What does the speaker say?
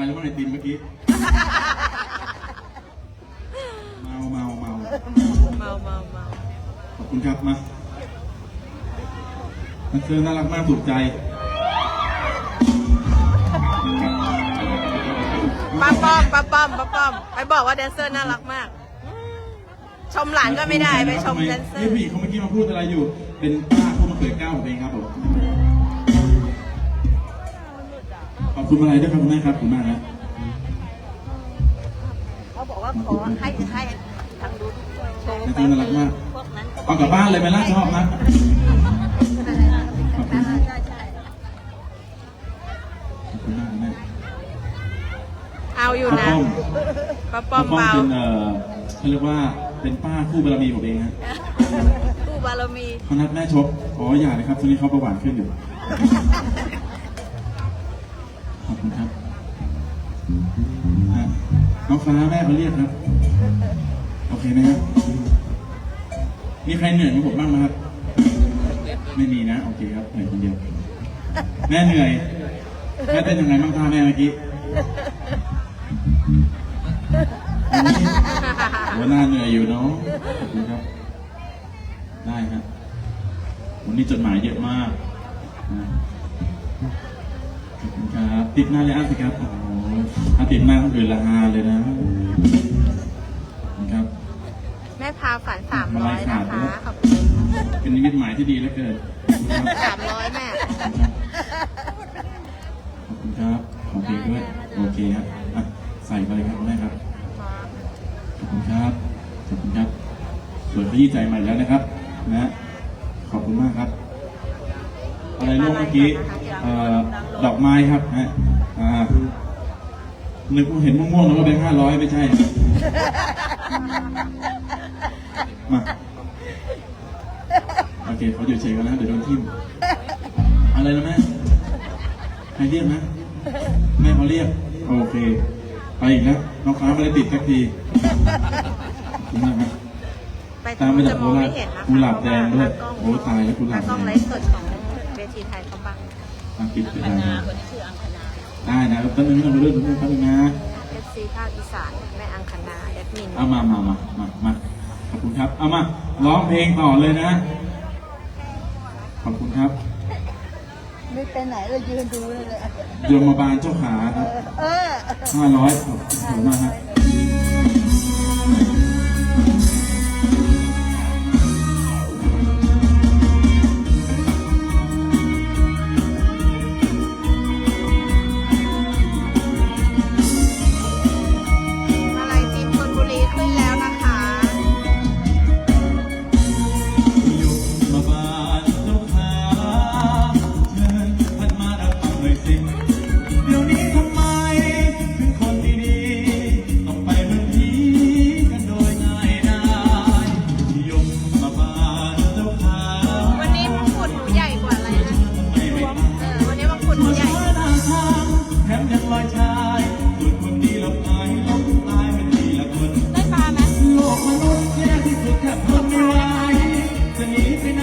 ละลายแล้วมั้งไอติมเมื่อกี้ เมาเมาเมาเมาเมาเมาขอบคุณครับมามันเจอน่ารักมากถูกใจป้าป้อมป้าป้อมป้าป้อมไปบอกว่าแดนเซอร์น่ารักมาก ชมหลานก็ไม่ได้ไปชมแดนเซอนี่ร์ผู้หญิงเขาเมื่อกี้มาพูดอะไรอยู่ เป็นป้าผู้มาเกิดเกล้าผมเองครับผม คุณอะไรด้วยครับคุณแม่ครับขอบคุณมากนะเขาบอกว่าขอให้ให้ทางนู้นโชว์แดนเซอร์น่ารักมากพวกนั้นก็เอากลับบ้านเลยไหมล่ะชอบนะขอบคุณครับใช่ใช่ขอบคุณมากแม่เอาอยู่ป้านะป้อมป้าป้อมป้าเบาเป็นเอ่อเขาเรียกว่าเป็นป้าคู่บารมีผมเองฮะผู้บารมีเขานัดแม่ชกอ๋ออย่าเลยครับช่วงนี้เขาประหวานขึ้นอยู่ข อบคุณครับอะน้องฟ้าแม่เขาเรียกครับ โอเคไหมครับ มีใครเหนื่อยกับผมบ้างไหมครับ ไม่มีนะ โอเคครับเหนื่อยคนเดียว แม่เหนื่อย แม่เต้นยังไงบ้างท่าแม่เมื่อกี้หัวหน้าเหนื่อยอยู่เนาะขอบคุณครับ ได้ครับวันนี้จดหมายเยอะมากนะ คุณครับติดหน้าเลยอะสิครับโอ้โหถ้าติดหน้าคนอื่นละฮาเลยนะขอบคุณครับ แม่พาฝันสามร้อยนะคะขอบคุณเป็นนิมิตหมายที่ดีเหลือเกินสามร้อยแม่ ขอบคุณครับขอบคุณด้วยโอเคครับอะใส่ไปเลยครับคุณแม่ครับขอบคุณครับขอบคุณครับสวยขยี้ใจใหม่แล้วนะครับ นะ ขอบคุณมากครับ อะไรลูกเมื่อกี้ เอ่อดอกไม้ครับฮะอ่านึกว่าเห็นม่วงๆแล้วก็เป็นห้าร้อยไม่ใช่มาโอเคเขาอยู่เฉยกันแล้วเดี๋ยวโดนทิ่มอะไรนะแม่ใครเรียกนะแม่เขาเรียก โอเค ไปอีกแล้วน้องฟ้าไม่ได้ติดสักทีขอบคุณมากครับ ไปตามมาจะจากมโคองราไม่ชเห็นนะคะกุหลาบแดงด้วยโอ้ตายแล้วกุหลาบแดงต้องไลฟ์สดของเวทีไทยเขาบ้าง อะปิดไปคได้ณะนะคนนี้ชื่ออังคณาได้นะแป๊บนึงนะเรื่องนึงแป๊บนึงนะ FC ภาคอีสานแม่อังคณาแอดมินเอามามามามามาขอบคุณครับ เอามาร้องเพลงต่อเลยนะ ขอบคุณครับ ไม่ไปไหนเลยยืนดูเลยเลยโยมบาลเจ้าขาครับเออ ห้าร้อยขอบคุณมากครับ ได้ปลาไหม โลกมนุษย์แย่ที่สุดแทบไม่ไหวจะหนีไปไหน